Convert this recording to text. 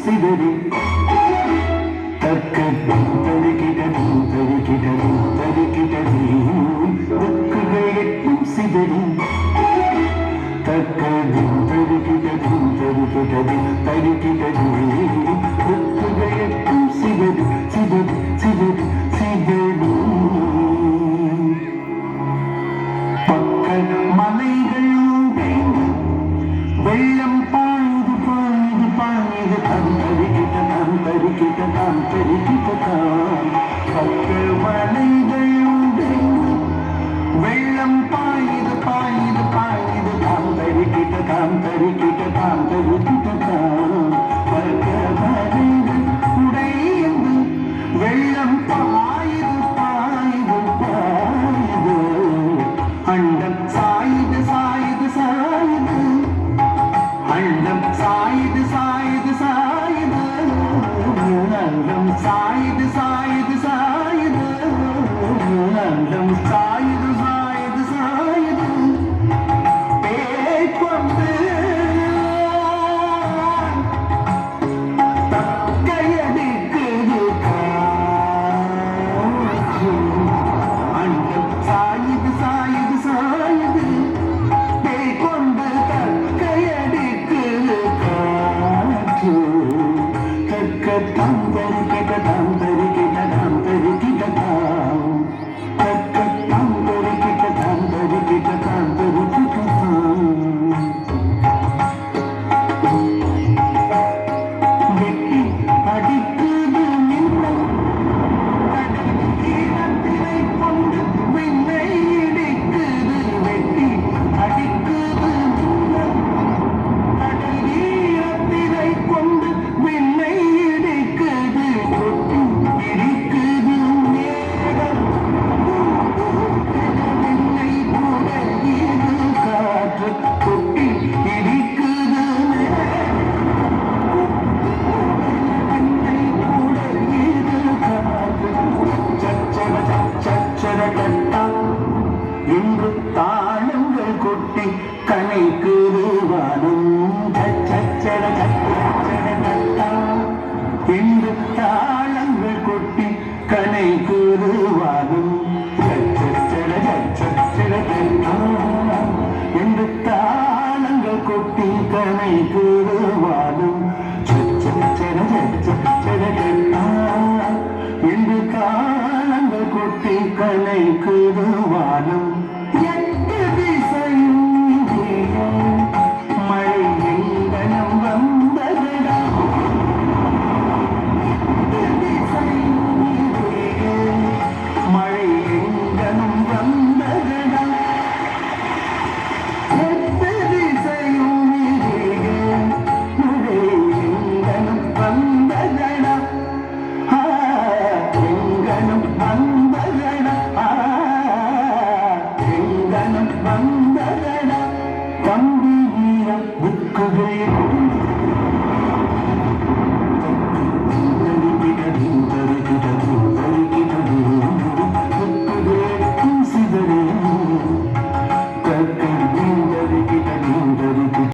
சிதறி தக்க தருகிடதும் தருகிடதும் தருகிடதும் தக்குகள் எட்டும் சிதறி தக்க தருகிடதும் தருகிடதும் தருகிடதும் தக்குகள் எட்டும் சிதறி சிதறி சிதறி சிதறி பக்கல் மலை நான் தாம் பத்து மலைகள் உடைந்து வெள்ளம் பாயுது பாயுது பாயுது தாம் தருகிட்ட தாம் தருகிட்ட தாம் தருகிட்ட தாம் இன்று தாளங்கள் கொட்டி கணைக்கு வானம் இன்று தாளங்கள் கொட்டி கணைக்கு வானம் என்று தாளங்கள் கொட்டி கணைக்கு வானம் என்று காலங்கள் கொட்டி கலை sufrir